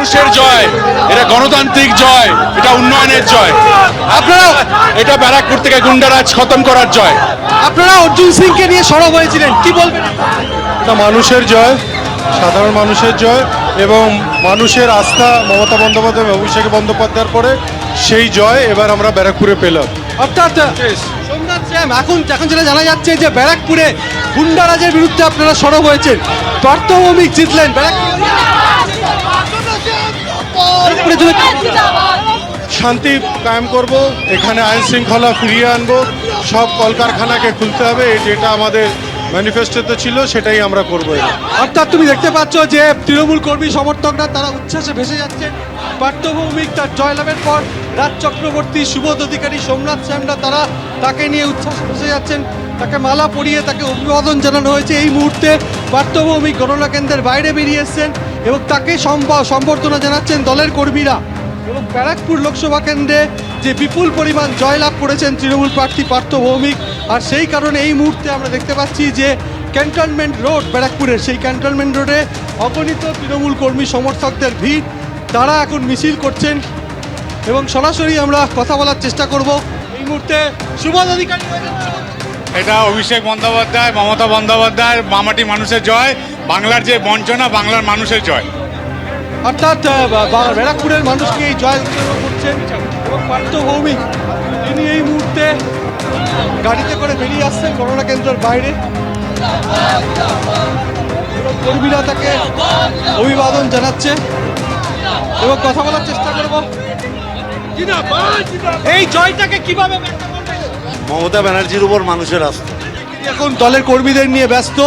মানুষের জয় এটা গণতান্ত্রিক জয় এটা উন্নয়নের জয়। আপনারা এটা ব্যারাকপুর থেকে গুন্ডারাজ খতম করার জয়। আপনারা অর্জুন সিংকে নিয়ে সরব হয়েছিলেন কি বলবেন? এটা মানুষের জয় সাধারণ মানুষের জয় এবং মানুষের আস্থা মমতা বন্দ্যোপাধ্যায় অভিষেক বন্দ্যোপাধ্যায়ের পরে সেই জয় এবার আমরা ব্যারাকপুরে পেলাম। অর্থাৎ সোমনাথ শ্যাম এখন এখন যেটা জানা যাচ্ছে যে ব্যারাকপুরে গুন্ডারাজের বিরুদ্ধে আপনারা সরব হয়েছেন। পার্থ জিতলেন ব্যারাকপুরে। যদি- শান্তি কায়েম করব এখানে আইন শৃঙ্খলা ফিরিয়ে আনব সব কলকারখানাকে খুলতে হবে এই যেটা আমাদের ম্যানিফেস্টোতে ছিল সেটাই আমরা করব। অর্থাৎ তুমি দেখতে পাচ্ছ যে তৃণমূল কর্মী সমর্থকরা তারা উচ্ছ্বাসে ভেসে যাচ্ছেন পার্থ ভৌমিক তার জয়লাভের পর রাজ চক্রবর্তী সুবোধ অধিকারী সোমনাথ শ্যামরা তারা তাকে নিয়ে উচ্ছ্বাসে ভেসে যাচ্ছেন। তাকে মালা পরিয়ে তাকে অভিবাদন জানানো হয়েছে। এই মুহূর্তে পার্থ ভৌমিক গণনা কেন্দ্রের বাইরে বেরিয়ে এসছেন। এবং তাকে সম্বা- সম্বর্ধনা জানাচ্ছেন দলের কর্মীরা। এবং ব্যারাকপুর লোকসভা কেন্দ্রে যে বিপুল পরিমাণ জয়লাভ করেছেন তৃণমূল প্রার্থী পার্থ ভৌমিক, আর সেই কারণে এই মুহূর্তে আমরা দেখতে পাচ্ছি যে ক্যান্টনমেন্ট রোড, ব্যারাকপুরের সেই ক্যান্টনমেন্ট রোডে অগণিত তৃণমূল কর্মী সমর্থকদের ভিড়, তারা এখন মিছিল করছেন। এবং সরাসরি আমরা কথা বলার চেষ্টা করব। এই মুহূর্তে সুবোধ অধিকারী এটা অভিষেক বন্দ্যোপাধ্যায়, মমতা বন্দ্যোপাধ্যায় মামাটি মানুষের জয়। বাংলার যে বঞ্চনা বাংলার মানুষের জয়। অর্থাৎ ব্যারাকপুরের মানুষকে এই জয় করছেন এবং পার্থ ভৌমিক। তিনি এই মুহূর্তে গাড়িতে করে বেরিয়ে আসছেন করোনা কেন্দ্রের বাইরে। কর্মীরা তাকে অভিবাদন জানাচ্ছে এবং কথা বলার চেষ্টা করব। এই জয়টাকে কীভাবে মমতা ব্যানার্জির উপর মানুষের আস্থা। এখন দলের কর্মীদের নিয়ে ব্যস্ত।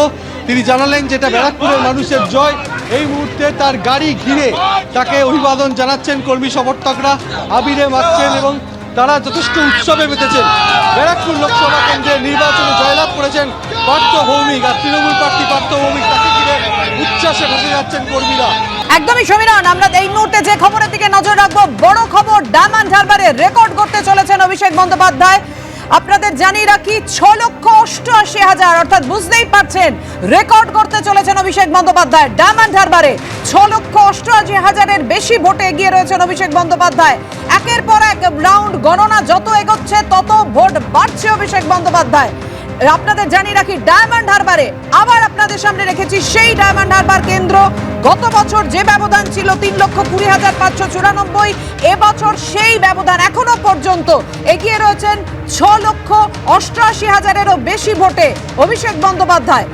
তিনি জানালেন যেটা ব্যারাকপুরের মানুষের জয়, এই মুহূর্তে তার গাড়ি ঘিরে তাকে অভিবাদন জানাচ্ছেন কর্মী সমর্থকরা, আবিরে মারছেন এবং তারা যথেষ্ট উৎসবে মেতেছেন ব্যারাকপুর লোকসভা কেন্দ্রে নির্বাচনে জয়লাভ করেছেন পার্থ ভৌমিক আর তৃণমূল প্রার্থী পার্থ ভৌমিক, তাকে ঘিরে উচ্ছ্বাসে ভেসে যাচ্ছেন কর্মীরা। একদমই সমীরণ, আমরা এই মুহূর্তে যে খবরের দিকে নজর রাখব, বড় খবর, ডায়মন্ড হারবারে রেকর্ড করতে চলেছেন অভিষেক বন্দ্যোপাধ্যায়। আপনাদের জানিয়ে রাখি ছ লক্ষ অষ্টআশি হাজার, অর্থাৎ বুঝতেই পারছেন, রেকর্ড করতে চলেছেন অভিষেক বন্দ্যোপাধ্যায়। ডায়মন্ড হারবারে ছ লক্ষ অষ্টআশি হাজারের বেশি ভোটে এগিয়ে রয়েছেন অভিষেক বন্দ্যোপাধ্যায়। একের পর এক রাউন্ড গণনা যত এগোচ্ছে, তত ভোট বাড়ছে অভিষেক বন্দ্যোপাধ্যায়। আপনাদের জানিয়ে রাখি ডায়মন্ড হারবারে আবার আপনাদের সামনে রেখেছি সেই ডায়মন্ড হারবার কেন্দ্র। গত বছর যে ব্যবধান ছিল তিন লক্ষ কুড়ি হাজার পাঁচশো চুরানব্বই, এবছর সেই ব্যবধান এখনও পর্যন্ত এগিয়ে রয়েছেন ছ লক্ষ অষ্টআশি হাজারেরও বেশি ভোটে। অভিষেক বন্দ্যোপাধ্যায়